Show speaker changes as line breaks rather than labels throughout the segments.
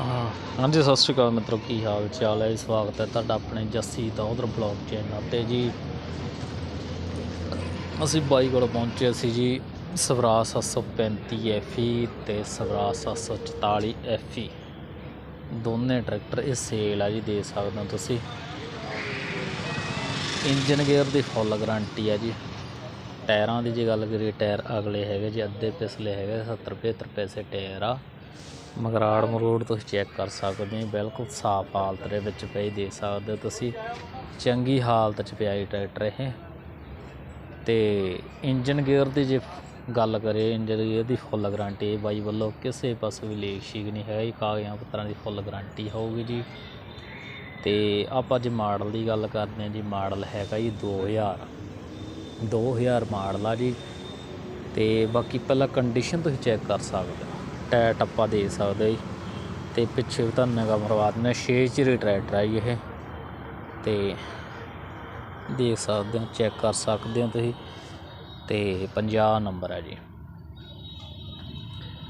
ਹਾਂ। ਹਾਂਜੀ, ਸਤਿ ਸ਼੍ਰੀ ਅਕਾਲ ਮਿੱਤਰੋ, ਕੀ ਹਾਲ ਚਾਲ ਹੈ? ਸਵਾਗਤ ਹੈ ਤੁਹਾਡਾ ਆਪਣੇ ਜੱਸੀ ਦੌਦਰ ਬਲੌਗ ਚੈਨਲ ਤੇ ਜੀ। ਅਸੀਂ ਬਾਈ ਕੋਲ ਪਹੁੰਚੇ ਸੀ ਜੀ ਸਵਰਾਜ 735 ਐਫਈ ਤੇ ਸਵਰਾਜ 744 ਐਫਈ ਦੋਨੇ ਟਰੈਕਟਰ ਇਹ ਸੇਲ ਆ ਜੀ, ਦੇ ਸਕਦੇ ਹੋ ਤੁਸੀਂ। ਇੰਜਨ ਗੇਅਰ ਦੀ ਫੁੱਲ ਗਾਰੰਟੀ ਆ ਜੀ। ਟਾਇਰਾਂ ਦੀ ਜੇ ਗੱਲ ਕਰੀਏ, ਟਾਇਰ ਅਗਲੇ ਹੈਗੇ ਜੀ, ਅੱਧੇ ਪਿਛਲੇ ਹੈਗੇ 70 75 ਪੈਸੇ ਟਾਇਰ ਆ। ਮਗਰਾੜ ਮਰੋੜ ਤੁਸੀਂ ਚੈੱਕ ਕਰ ਸਕਦੇ ਹੋ ਬਿਲਕੁਲ ਸਾਫ਼ ਹਾਲਤ ਦੇ ਵਿੱਚ ਪਈ ਦੇ ਸਕਦੇ ਹੋ ਤੁਸੀਂ। ਚੰਗੀ ਹਾਲਤ 'ਚ ਪਿਆ ਜੀ ਟਰੈਕਟਰ ਇਹ। ਤੇ ਇੰਜਨ ਗੇਅਰ ਦੀ ਜੇ ਗੱਲ ਕਰੀਏ, ਇੰਜਨ ਗੇਅਰ ਦੀ ਫੁੱਲ ਗਾਰੰਟੀ ਹੈ ਬਾਈ ਵੱਲੋਂ, ਕਿਸੇ ਪਾਸੇ ਵੀ ਲੀਕ ਸ਼ੀਕ ਨਹੀਂ ਹੈ ਕਾਗਜ਼ਾਂ ਪੱਤਰਾਂ ਦੀ ਫੁੱਲ ਗਾਰੰਟੀ ਹੋਊਗੀ ਜੀ। ਤੇ ਆਪਾਂ ਜੇ ਮਾਡਲ ਦੀ ਗੱਲ ਕਰਦੇ ਹਾਂ ਜੀ, ਮਾਡਲ ਹੈਗਾ ਜੀ 2000 2000 ਮਾਡਲ ਆ ਜੀ। ਤੇ ਬਾਕੀ ਪਹਿਲਾਂ ਕੰਡੀਸ਼ਨ ਤੁਸੀਂ ਚੈੱਕ ਕਰ ਸਕਦੇ ਹੋ। ਟਾਇਰ ਟੱਪਾ ਦੇ ਸਕਦੇ ਜੀ। ਤੇ ਪਿੱਛੇ ਵੀ ਤੁਹਾਨੂੰ ਨਗਾ ਮਰਵਾ ਦਿੰਦੇ 6 ਚਿਰੇ ਟਰੈਕਟਰ ਆ ਜੀ ਇਹ। ਤੇ ਦੇਖ ਸਕਦੇ ਹੋ ਚੈੱਕ ਕਰ ਸਕਦੇ ਹੋ ਤੁਸੀਂ। ਤੇ 50 ਨੰਬਰ ਹੈ ਜੀ।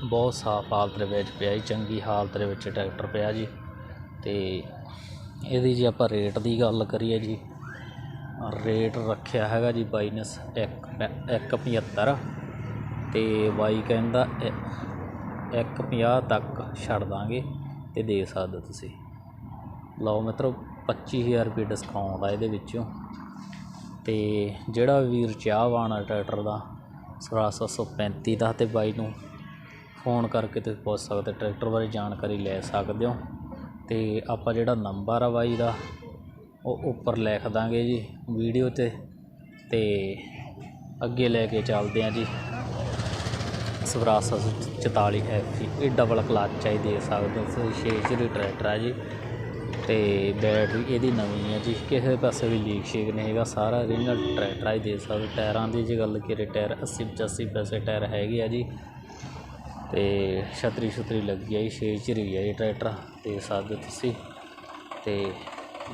ਬਹੁਤ ਸਾਫ਼ ਹਾਲਤ ਦੇ ਵਿੱਚ ਪਿਆ ਜੀ, ਚੰਗੀ ਹਾਲਤ ਦੇ ਵਿੱਚ ਟਰੈਕਟਰ ਪਿਆ ਜੀ। ਤੇ ਇਹਦੀ ਜੇ ਆਪਾਂ ਰੇਟ ਦੀ ਗੱਲ ਕਰੀਏ ਜੀ ਰੇਟ ਰੱਖਿਆ ਹੈਗਾ ਜੀ ਬਾਈ ਨੇ 175 ਤੇ ਬਾਈ ਕਹਿੰਦਾ 150 ਤੱਕ ਛੱਡ ਦਾਂਗੇ ਅਤੇ ਦੇ ਸਕਦੇ ਹੋ ਤੁਸੀਂ। ਲਓ ਮਿੱਤਰੋ 25000 ਰੁਪਏ ਡਿਸਕਾਊਂਟ ਆ ਇਹਦੇ ਵਿੱਚੋਂ। ਅਤੇ ਜਿਹੜਾ ਵੀਰ ਚਾਹਵਾਨ ਆ ਟਰੈਕਟਰ ਦਾ ਸਾਰਾ ਸੱਤ ਸੌ ਪੈਂਤੀ ਦਾ ਅਤੇ ਬਾਈ ਨੂੰ ਫੋਨ ਕਰਕੇ ਤੁਸੀਂ ਪੁੱਛ ਸਕਦੇ ਟਰੈਕਟਰ ਬਾਰੇ ਜਾਣਕਾਰੀ ਲੈ ਸਕਦੇ ਹੋ। ਅਤੇ ਆਪਾਂ ਜਿਹੜਾ ਨੰਬਰ ਆ ਬਾਈ ਦਾ, ਉਹ ਉੱਪਰ ਲਿਖ ਦਾਂਗੇ ਜੀ ਵੀਡੀਓ 'ਤੇ। ਅਤੇ ਅੱਗੇ ਲੈ ਕੇ ਚੱਲਦੇ ਹਾਂ ਜੀ। ਸਵਰਾਜ 44 ਐਫ ਇਹ ਡਬਲ ਕਲੱਚ ਆ ਦੇ ਸਕਦੇ ਹੋ। ਤੁਸੀਂ ਛੇ ਜਿਹੜੀ ਟਰੈਕਟਰ ਆ ਜੀ, ਤੇ ਬੈਟਰੀ ਇਹਦੀ ਨਵੀਂ ਹੈ ਜੀ। ਕਿਸੇ ਪਾਸੇ ਵੀ ਲੀਕ ਸ਼ੇਕ ਨਹੀਂ ਹੈਗਾ, ਸਾਰਾ ਓਰੀਜਨਲ ਟਰੈਕਟਰ ਆ ਦੇ ਸਕਦੇ ਟਾਇਰਾਂ ਦੀ ਜੇ ਗੱਲ ਕਰੀਏ, ਟਾਇਰ 80 85 ਪੈਸੇ ਟਾਇਰ ਹੈਗੇ ਆ ਜੀ। ਤੇ ਛਤਰੀ ਛਤਰੀ ਲੱਗੀ ਆ ਜੀ ਛੇ ਝਰੀ ਆ ਜੀ ਟਰੈਕਟਰ ਦੇ ਸਕਦੇ ਹੋ ਤੁਸੀਂ। ਤੇ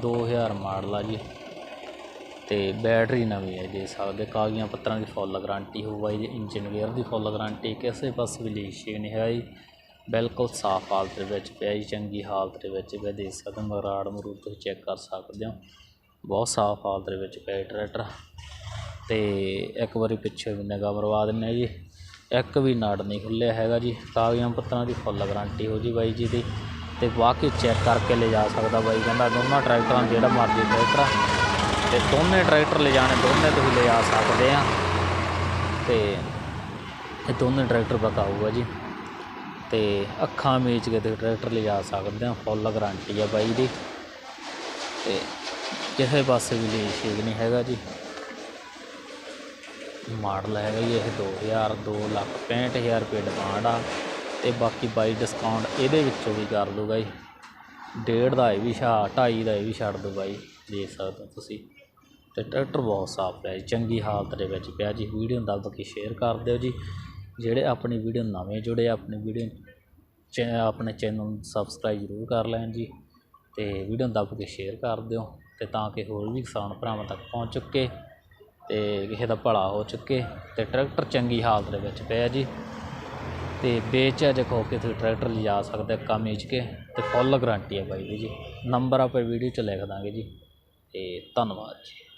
2000 ਮਾਡਲ ਆ ਜੀ। ਅਤੇ ਬੈਟਰੀ ਨਵੀਂ ਹੈ ਦੇ ਸਕਦੇ ਕਾਗਜ਼ਾਂ ਪੱਤਰਾਂ ਦੀ ਫੁੱਲ ਗਰੰਟੀ ਹੋਊ ਬਾਈ ਜੀ ਇੰਜਨ ਗੇਅਰ ਦੀ ਫੁੱਲ ਗਰੰਟੀ ਕਿਸੇ ਪਾਸੇ ਵੀ ਲੀਕ ਸ਼ੇਕ ਨਹੀਂ ਹੈ ਜੀ। ਬਿਲਕੁਲ ਸਾਫ਼ ਹਾਲਤ ਦੇ ਵਿੱਚ ਪਿਆ ਜੀ, ਚੰਗੀ ਹਾਲਤ ਦੇ ਵਿੱਚ ਪਿਆ ਦੇ ਸਕਦੇ ਹੋ ਮਰਾੜ ਮਰੂੜ ਤੁਸੀਂ ਚੈੱਕ ਕਰ ਸਕਦੇ ਹੋ। ਬਹੁਤ ਸਾਫ਼ ਹਾਲਤ ਦੇ ਵਿੱਚ ਪਿਆ ਜੀ ਟਰੈਕਟਰ ਤੇ ਇੱਕ ਵਾਰੀ ਪਿੱਛੇ ਵੀ ਨਿਗਾਹ ਮਰਵਾ ਦਿੰਦੇ ਜੀ। ਇੱਕ ਵੀ ਨਾੜ ਨਹੀਂ ਖੁੱਲਿਆ ਹੈਗਾ ਜੀ ਕਾਗਜ਼ਾਂ ਪੱਤਰਾਂ ਦੀ ਫੁੱਲ ਗਰੰਟੀ ਹੋ ਜੀ ਬਾਈ ਜੀ ਦੀ। ਤੇ ਵਾਕਈ ਚੈੱਕ ਕਰਕੇ ਲੈ ਜਾ ਸਕਦਾ ਬਾਈ, ਕਹਿੰਦਾ ਦੋਨਾਂ ਟਰੈਕਟਰਾਂ ਜਿਹੜਾ ਮਰਜ਼ੀ ਟਰੈਕਟਰ ਤੇ ਦੋਨੇ ਟਰੈਕਟਰ ਲੈ ਜਾਣੇ, ਦੋਨੇ ਤੁਸੀਂ ਲੈ ਜਾ ਸਕਦੇ ਆ। ਤੇ ਇਹ ਦੋਨੇ ਟਰੈਕਟਰ ਬਕਾਊਗਾ ਜੀ। ਤੇ ਅੱਖਾਂ ਮੀਚ ਕੇ ਤੇ ਟਰੈਕਟਰ ਲੈ ਜਾ ਸਕਦੇ ਆ ਫੁੱਲ ਗਾਰੰਟੀ ਆ ਬਾਈ ਦੀ। ਤੇ ਕਿਸੇ ਪਾਸੇ ਵੀ ਲੀਕ ਸ਼ੀਕ ਨਹੀਂ ਹੈਗਾ ਜੀ। ਮਾਡਲ ਹੈਗਾ ਜੀ ਇਹ 2000 2 ਲੱਖ 65000 ਰੁਪਏ ਡਿਮਾਂਡ ਆ। ਤੇ ਬਾਕੀ ਬਾਈ ਡਿਸਕਾਊਂਟ ਇਹਦੇ ਵਿੱਚੋਂ ਵੀ ਕਰ ਦੂਗਾ ਜੀ। ਡੇਢ ਦਾ ਇਹ ਵੀ ਛਾ, ਢਾਈ ਦਾ ਇਹ ਵੀ ਛੱਡ ਦੋ ਜੀ ਦੇਖ ਸਕਦੇ ਹੋ ਤੁਸੀਂ। ਤੇ ਟਰੈਕਟਰ ਬਹੁਤ ਸਾਫ਼ ਪਿਆ ਜੀ, ਚੰਗੀ ਹਾਲਤ ਦੇ ਵਿੱਚ ਪਿਆ ਜੀ। ਵੀਡੀਓ ਨੂੰ ਦੱਬ ਕੇ ਸ਼ੇਅਰ ਕਰ ਦਿਓ ਜੀ। ਜਿਹੜੇ ਆਪਣੀ ਵੀਡੀਓ ਨਵੇਂ ਜੁੜੇ, ਆਪਣੀ ਵੀਡੀਓ ਚੈ ਆਪਣੇ ਚੈਨਲ ਨੂੰ ਸਬਸਕ੍ਰਾਈਬ ਜ਼ਰੂਰ ਕਰ ਲੈਣ ਜੀ। ਤੇ ਵੀਡੀਓ ਨੂੰ ਦੱਬ ਕੇ ਸ਼ੇਅਰ ਕਰ ਦਿਓ, ਤੇ ਤਾਂ ਕਿ ਹੋਰ ਵੀ ਕਿਸਾਨ ਭਰਾਵਾਂ ਤੱਕ ਪਹੁੰਚ ਚੁੱਕੇ ਤੇ ਕਿਸੇ ਦਾ ਭਲਾ ਹੋ ਚੁੱਕੇ। ਤੇ ਟਰੈਕਟਰ ਚੰਗੀ ਹਾਲਤ ਦੇ ਵਿੱਚ ਪਿਆ ਜੀ। ਤੇ ਬੇਝਿਜਕ ਹੋ ਕੇ ਤੁਸੀਂ ਟਰੈਕਟਰ ਲਿਜਾ ਸਕਦੇ ਕੰਮ ਵੇਚ ਕੇ। ਤੇ ਫੁੱਲ ਗਾਰੰਟੀ ਹੈ ਬਾਈ ਦੀ ਜੀ। ਨੰਬਰ ਆਪਾਂ ਵੀਡੀਓ 'ਚ ਲਿਖ ਦਾਂਗੇ ਜੀ। ਅਤੇ ਧੰਨਵਾਦ ਜੀ।